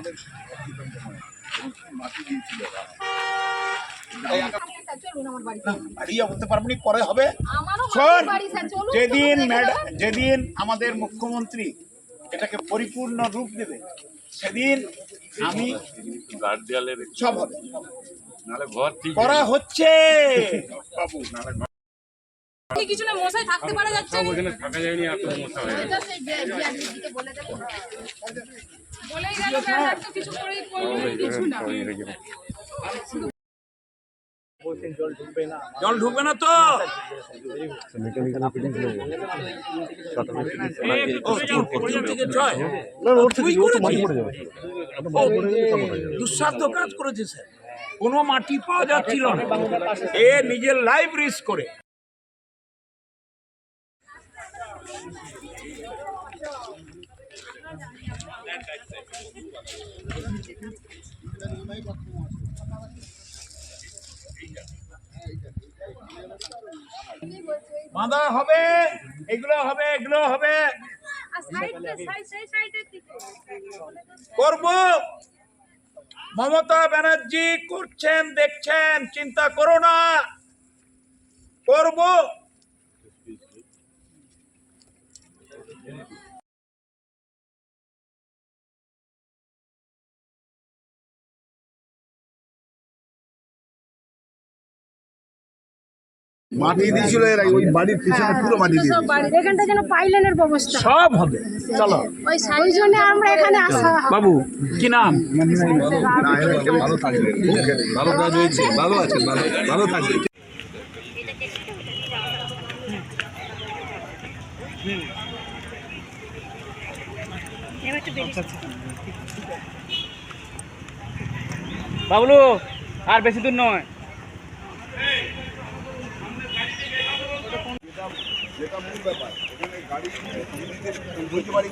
আমাদের মাটি দিয়েছিল পরে হবে। যেদিন আমাদের মুখ্যমন্ত্রী এটাকে পরিপূর্ণ রূপ দেবে সেদিন আমি সব হবে। নাহলে ঘর ঠিক করা হচ্ছে। বাবু। কিছু না মশাই থাকতে পারা যাচ্ছে সব ওখানে থাকা যায়নি আর মশা হয় এটা সেই যে- যে আদিদিকে বলে দেবো। বলেই গেল ব্যাস, আর তো কিছু করেই কিছু না। জল ঢুকবে না তো। দুঃসাধ্য কাজ করেছে স্যার কোনো মাটি পাওয়া যাচ্ছিল না। এ নিজের লাইফ রিস্ক করে। বাঁধা হবে এগুলো হবে এগুলো হবে। করব। মমতা ব্যানার্জি করছেন দেখছেন চিন্তা করো না। করব। মাটি দিয়েছিল এর ওই বাড়ির পিছনে পুরো মাটি দিয়ে এখানটা যেন পাইলেনের ব্যবস্থা। সব হবে চলো। ওই ওই জন্য আমরা এখানে আসা বাবু কি নাম? ভালো থাকবে। ভালো কাজ হয়েছে ভালো আছে ভালো ভালো থাকবে। বাবলু আর বেশি দূর নয়। যেটা মূল ব্যাপার এখানে গাড়ি বলতে পারি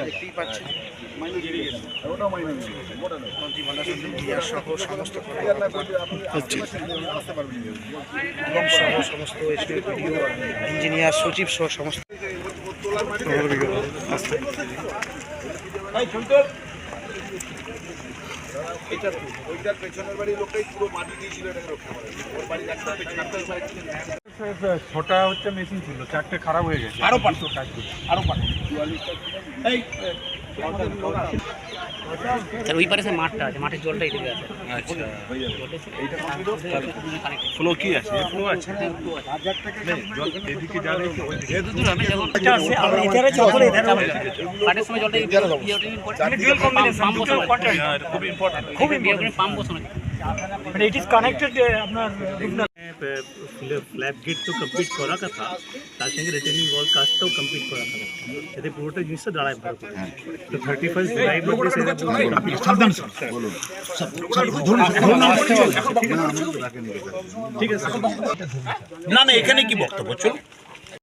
দেখতেই পাচ্ছেন। মাইনে দিয়ে গেছে। ওটাও মাইনে দিয়ে গেছে ওটা নয়। সহ সমস্ত আসতে পারবেন এবং সহ সমস্ত ইঞ্জিনিয়ার সচিব সহ সমস্ত এটা ওইটার পেছনের বাড়ির লোকটাই পুরো মাটি দিয়েছিল এটাকে রক্ষা করে ওর বাড়ির একটা পেছনে ছটা হচ্ছে মেশিন ছিল চারটে খারাপ হয়ে গেছে। আরও পাঁচশো কাজ করছে পাঁচশো। এই স্যার ওই পারে স্যার মাঠটা আছে মাঠের জলটা এদিকে আছে। ফ্লো কি আছে? ফ্লো আছে। এদিকে যাবে আমি যখন পাটের সময় জলটা পাম্প বসানো খুব ইম্পর্টেন্ট খুব পাম্প বসানো ইট ইজ কানেক্টেড আপনার ফ্ল্যাপ গেট তো কমপ্লিট করা কথা তার সঙ্গে রিটার্নিং ওয়াল কাজটাও কমপ্লিট করা কথা যাতে পুরোটা জিনিসটা দাঁড়ায় ভালো করে তো থার্টি ফার্স্ট জুলাই ঠিক আছে না না এখানে কি বক্তব্য চল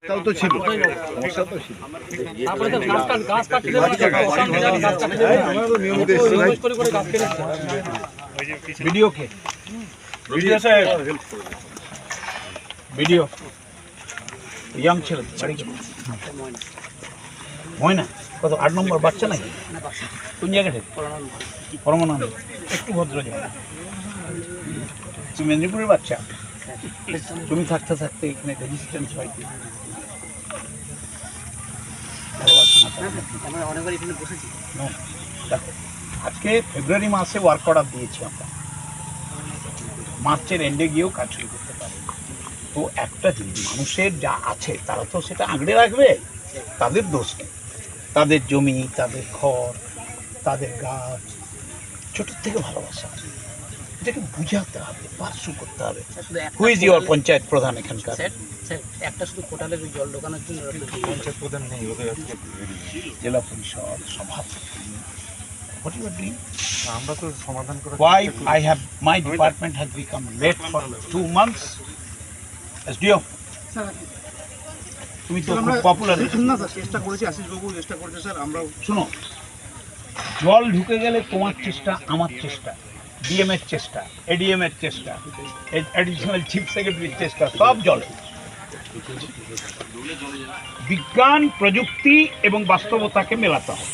তাও তো ছিল সমস্যা তো ছিল তারপরে তো গাছ কাট গাছ কাটতে দেবে গাছ কাটতে দেবে করে করে গাছ কেটে ভিডিও কে ভিডিও সাহেব ভিডিও। ইয়াং ছেলে কি? ময়না কত, আট নম্বর বাচ্চা নাকি? কোন জায়গা থেকে পরমানন্দ। একটু ভদ্র জায়গা। তুমি মেদিনীপুরের বাচ্চা? তুমি থাকতে থাকতে এখানে রেজিস্ট্যান্স হয় কি? বসেছি আজকে ফেব্রুয়ারি মাসে ওয়ার্ক অর্ডার দিয়েছি আমরা। মার্চের এন্ডে গিয়েও কাজ শুরু করতে তো একটা জিনিস মানুষের যা আছে তারা তো সেটা আঁকড়ে রাখবে। তাদের দোষ নেই তাদের জমি তাদের ঘর তাদের গাছ ছোটোর থেকে ভালোবাসা। এটাকে বুঝাতে হবে পার্শ্ব করতে হবে। হুইজ ইউর পঞ্চায়েত প্রধান এখানকার? স্যার স্যার একটা শুধু কোটালের জল ঢোকানোর জন্য পঞ্চায়েত প্রধান নেই জেলা পরিষদ সভাপতি What you are doing? আমরা তো সমাধান করার why। I have my department has become late for two months. SDO. তুমি তো পপুলার না স্যার চেষ্টা করেছি আশিস বাবু চেষ্টা করেছে স্যার আমরাও। শুনো জল ঢুকে গেলে তোমার চেষ্টা আমার চেষ্টা ডিএম এর চেষ্টা এডিএম এর চেষ্টা অ্যাডিশনাল চিফ সেক্রেটারির চেষ্টা সব জলে। বিজ্ঞান প্রযুক্তি এবং বাস্তবতাকে মেলাতে হবে।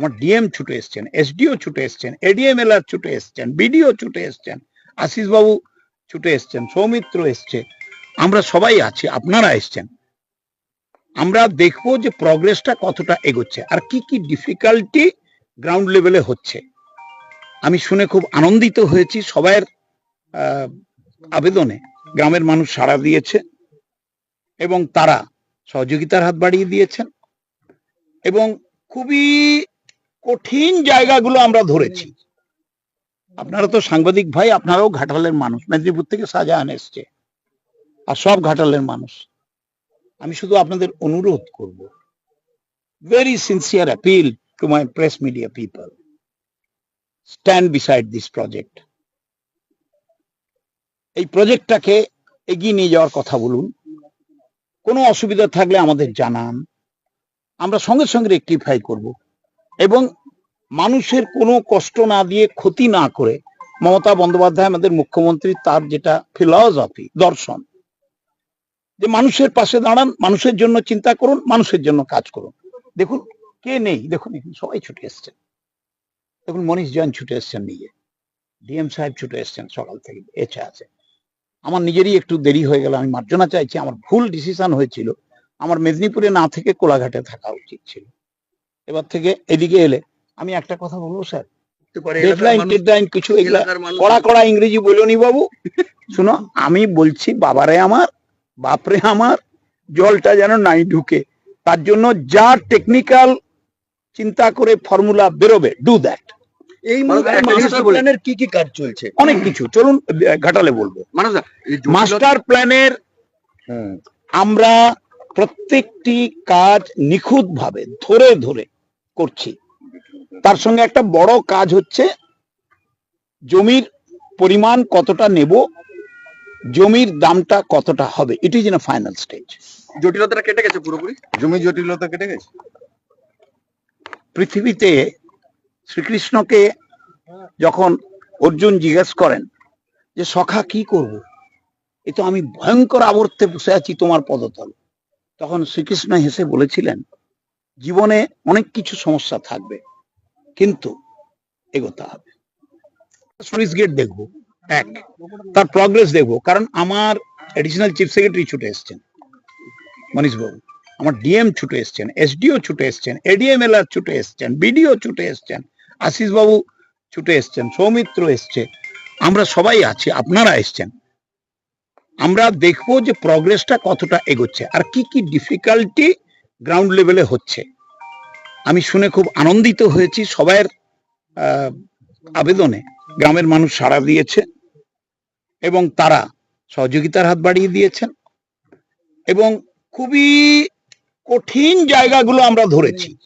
আমার ডিএম ছুটে এসছেন এসডিও ছুটে এসছেন এডিএমএলআর ছুটে এসছেন বিডিও ছুটে এসছেন আশিস বাবু ছুটে এসছেন সৌমিত্র এসছে। আমরা সবাই আছি আপনারা এসছেন। আমরা দেখব যে প্রগ্রেসটা কতটা এগোচ্ছে আর কি কি ডিফিকাল্টি গ্রাউন্ড লেভেলে হচ্ছে। আমি শুনে খুব আনন্দিত হয়েছি আহ, আবেদনে। গ্রামের মানুষ সাড়া দিয়েছে এবং তারা সহযোগিতার হাত বাড়িয়ে দিয়েছেন এবং খুবই কঠিন জায়গাগুলো আমরা ধরেছি। আপনারা তো সাংবাদিক ভাই, আপনারাও ঘাটালের মানুষ। মেদিনীপুর থেকে শাহজাহান এসছে। আর সব ঘাটালের মানুষ। আমি শুধু আপনাদের অনুরোধ করব। Very sincere appeal to my press media people stand beside this project এই প্রজেক্টটাকে এগিয়ে নিয়ে যাওয়ার কথা বলুন। কোনো অসুবিধা থাকলে আমাদের জানান। আমরা সঙ্গে সঙ্গে রেকটিফাই করব। এবং মানুষের কোনো কষ্ট না দিয়ে ক্ষতি না করে মমতা বন্দ্যোপাধ্যায় আমাদের মুখ্যমন্ত্রী, তার যেটা ফিলসফি দর্শন। যে মানুষের পাশে দাঁড়ান, মানুষের জন্য চিন্তা করুন, মানুষের জন্য কাজ করুন। দেখুন, কে নেই? দেখুন সবাই ছুটে এসছেন। দেখুন, মনীষ জৈন ছুটে এসছেন নিজে। ডিএম সাহেব ছুটে এসছেন সকাল থেকে এছে আছে। আমার নিজেরই একটু দেরি হয়ে গেল, আমি মার্জনা চাইছি। আমার ভুল ডিসিশন হয়েছিল। আমার মেদিনীপুরে না থেকে কোলাঘাটে থাকা উচিত ছিল। এবার থেকে এদিকে এলে। আমি একটা কথা বলব স্যার। ডেডলাইন ডেডলাইন কিছু এগুলা কড়া কড়া ইংরেজি বলিনি বাবু। শুনো আমি বলছি বাবারে আমার বাপরে আমার জলটা যেন নাই ঢুকে। তার জন্য যা টেকনিক্যাল চিন্তা করে ফর্মুলা বেরোবে ডু দ্যাট এই মাস্টার প্ল্যানের কি কি কাজ চলছে? অনেক কিছু চলুন ঘাটালে বলব। মাস্টার প্ল্যানের আমরা প্রত্যেকটি কাজ নিখুঁত ভাবে ধরে ধরে করছি। তার সঙ্গে একটা বড় কাজ হচ্ছে জমির পরিমাণ কতটা নেব জমির দামটা কতটা হবে it is in final stage জটিলতাটা কেটে গেছে পুরোপুরি? জমি জটিলতা কেটে গেছে? পৃথিবীতে শ্রীকৃষ্ণকে যখন অর্জুন জিজ্ঞেস করেন যে সখা কি করব? এ তো আমি ভয়ঙ্কর আবর্তে বসে আছি তোমার পদতল। তখন শ্রীকৃষ্ণ হেসে বলেছিলেন জীবনে অনেক কিছু সমস্যা থাকবে, কিন্তু এগোতে হবে। সুইচ গেট দেখব, এক। তার প্রগ্রেস দেখব, কারণ আমার এডিশনাল চিফ সেক্রেটারি ছুটে এসছেন, মনীষ বাবু। আমার ডিএম ছুটে এসছেন এসডিও ছুটে এসছেন এডিএমএলআর ছুটে এসছেন বিডিও ছুটে এসছেন, আশিস বাবু ছুটে এসছেন, সৌমিত্র এসছে। আমরা সবাই আছি, আপনারা এসছেন। আমরা দেখব যে প্রগ্রেসটা কতটা এগোচ্ছে, আর কি কি ডিফিকাল্টি গ্রাউন্ড লেভেলে হচ্ছে। আমি শুনে খুব আনন্দিত হয়েছি সবাইয়ের আবেদনে। গ্রামের মানুষ সাড়া দিয়েছে এবং তারা সহযোগিতার হাত বাড়িয়ে দিয়েছেন এবং খুবই কঠিন জায়গাগুলো আমরা ধরেছি।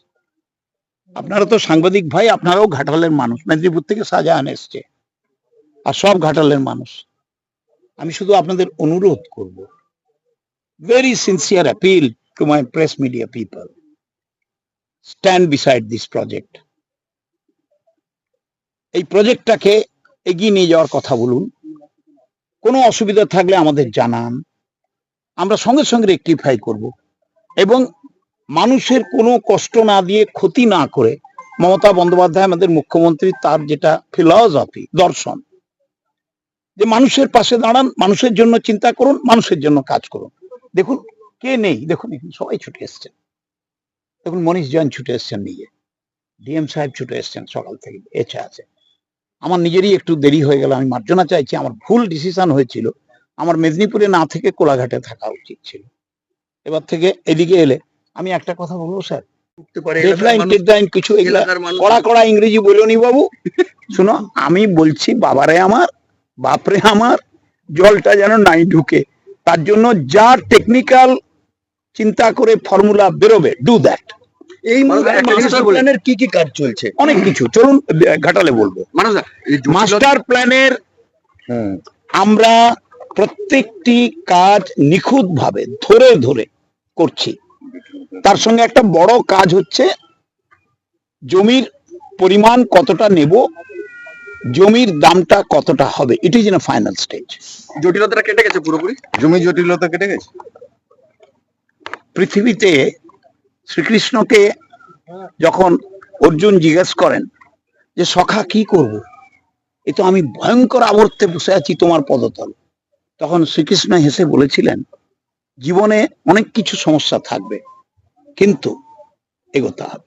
আপনারা তো সাংবাদিক ভাই, আপনারাও ঘাটালের মানুষ। মেদিনীপুর থেকে সাজা শাহজাহান এসছে আর সব ঘাটালের মানুষ। আমি শুধু আপনাদের অনুরোধ করব। Very sincere appeal to my press media people stand beside this project এই প্রজেক্টটাকে এগিয়ে নিয়ে যাওয়ার কথা বলুন। কোনো অসুবিধা থাকলে আমাদের জানান। আমরা সঙ্গে সঙ্গে রেকটিফাই করব। এবং মানুষের কোনো কষ্ট না দিয়ে ক্ষতি না করে মমতা বন্দ্যোপাধ্যায় আমাদের মুখ্যমন্ত্রী, তার যেটা ফিলসফি দর্শন। যে মানুষের পাশে দাঁড়ান, মানুষের জন্য চিন্তা করুন, মানুষের জন্য কাজ করুন। দেখুন কে নেই? দেখুন এখানে সবাই ছুটে এসছেন। দেখুন মনীষ জৈন ছুটে এসছেন নিজে। ডিএম সাহেব ছুটে এসছেন সকাল থেকে এছে আছে। আমার নিজেরই একটু দেরি হয়ে গেল আমি মার্জনা চাইছি। আমার ভুল ডিসিশন হয়েছিল। আমার মেদিনীপুরে না থেকে কোলাঘাটে থাকা উচিত ছিল। এবার থেকে এদিকে এলে আমি একটা কথা বলব স্যার? কিছু কড়া কড়া ইংরেজি বলিনি বাবু। শুনো আমি বলছি বাবারে আমার বাপরে আমার জলটা যেন নাই ঢুকে। তার জন্য যা টেকনিক্যাল চিন্তা করে ফর্মুলা বেরোবে ডু দ্যাট এই মাস্টার প্ল্যানের কি কি কাজ চলছে? অনেক কিছু। চলুন ঘাটালে বলব। মাস্টার প্ল্যানের আমরা প্রত্যেকটি কাজ নিখুঁত ভাবে ধরে ধরে করছি। তার সঙ্গে একটা বড় কাজ হচ্ছে জমির পরিমাণ কতটা নেব জমির দামটা কতটা হবে? It is in final stage জটিলতাটা কেটে গেছে পুরোপুরি? জমি জটিলতা কেটে গেছে। পৃথিবীতে শ্রীকৃষ্ণকে যখন অর্জুন জিজ্ঞেস করেন যে সখা কি করব? এ তো আমি ভয়ঙ্কর আবর্তে বসে আছি তোমার পদতল। তখন শ্রীকৃষ্ণ হেসে বলেছিলেন জীবনে অনেক কিছু সমস্যা থাকবে কিন্তু এগোতে হবে।